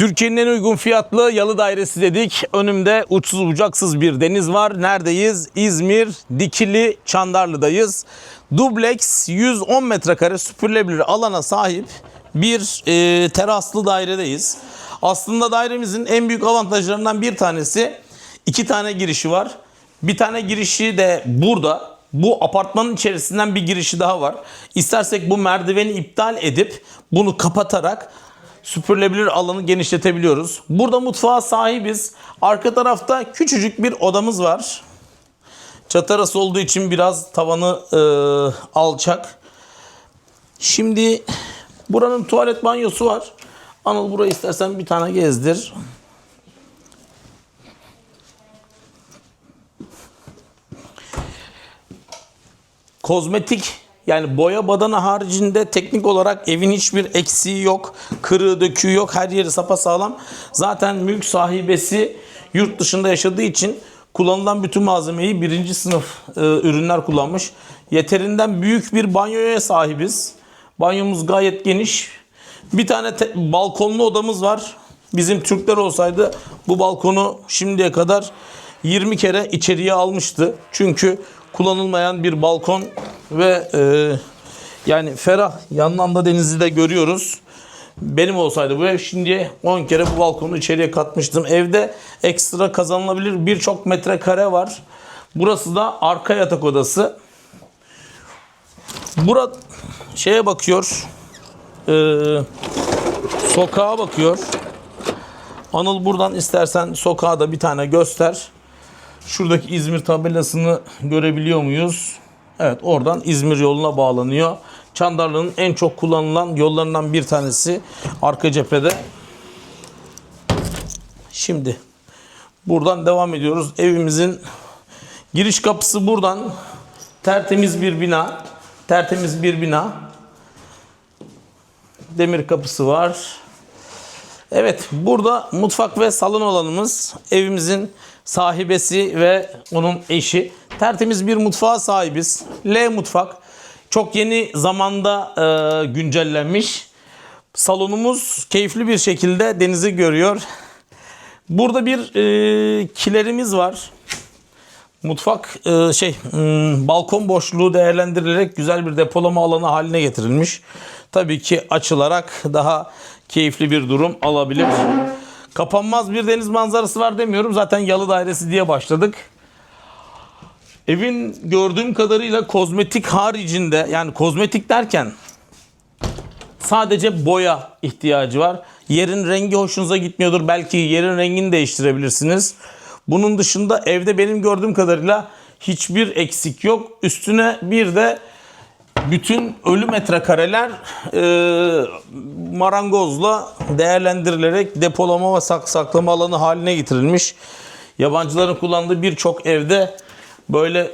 Türkiye'nin en uygun fiyatlı yalı dairesi dedik. Önümde uçsuz bucaksız bir deniz var. Neredeyiz? İzmir, Dikili, Çandarlı'dayız. Dubleks 110 metrekare süpürülebilir alana sahip bir e, teraslı dairedeyiz. Aslında dairemizin en büyük avantajlarından bir tanesi iki tane girişi var. Bir tane girişi de burada. Bu apartmanın içerisinden bir girişi daha var. İstersek bu merdiveni iptal edip bunu kapatarak süpürülebilir alanı genişletebiliyoruz. Burada mutfağa sahibiz. Arka tarafta küçücük bir odamız var. Çatı arası olduğu için biraz tavanı e, alçak. Şimdi buranın tuvalet banyosu var. Anıl burayı istersen bir tane gezdir. kozmetik yani boya badana haricinde teknik olarak evin hiçbir eksiği yok. Kırığı döküğü yok. Her yeri sapasağlam. Zaten mülk sahibesi yurt dışında yaşadığı için kullanılan bütün malzemeyi birinci sınıf e, ürünler kullanmış. Yeterinden büyük bir banyoya sahibiz. Banyomuz gayet geniş. Bir tane te- balkonlu odamız var. Bizim Türkler olsaydı bu balkonu şimdiye kadar 20 kere içeriye almıştı. Çünkü kullanılmayan bir balkon ve e, yani ferah yandan da denizi de görüyoruz. Benim olsaydı bu ev şimdiye 10 kere bu balkonu içeriye katmıştım. Evde ekstra kazanılabilir birçok metrekare var. Burası da arka yatak odası. Bura şeye bakıyor. E, sokağa bakıyor. Anıl buradan istersen sokağa da bir tane göster. Şuradaki İzmir tabelasını görebiliyor muyuz? Evet oradan İzmir yoluna bağlanıyor. Çandarlı'nın en çok kullanılan yollarından bir tanesi arka cephede. Şimdi buradan devam ediyoruz. Evimizin giriş kapısı buradan. Tertemiz bir bina. Tertemiz bir bina. Demir kapısı var. Evet, burada mutfak ve salon alanımız. Evimizin sahibesi ve onun eşi. Tertemiz bir mutfağa sahibiz. L mutfak. Çok yeni zamanda e, güncellenmiş. Salonumuz keyifli bir şekilde denizi görüyor. Burada bir e, kilerimiz var. Mutfak e, şey hmm, balkon boşluğu değerlendirilerek güzel bir depolama alanı haline getirilmiş. Tabii ki açılarak daha keyifli bir durum alabilir. Kapanmaz bir deniz manzarası var demiyorum. Zaten yalı dairesi diye başladık. Evin gördüğüm kadarıyla kozmetik haricinde yani kozmetik derken sadece boya ihtiyacı var. Yerin rengi hoşunuza gitmiyordur. Belki yerin rengini değiştirebilirsiniz. Bunun dışında evde benim gördüğüm kadarıyla hiçbir eksik yok. Üstüne bir de bütün ölü metrekareler e, marangozla değerlendirilerek depolama ve sak- saklama alanı haline getirilmiş. Yabancıların kullandığı birçok evde böyle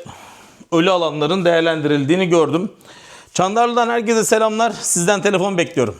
ölü alanların değerlendirildiğini gördüm. Çandarlı'dan herkese selamlar. Sizden telefon bekliyorum.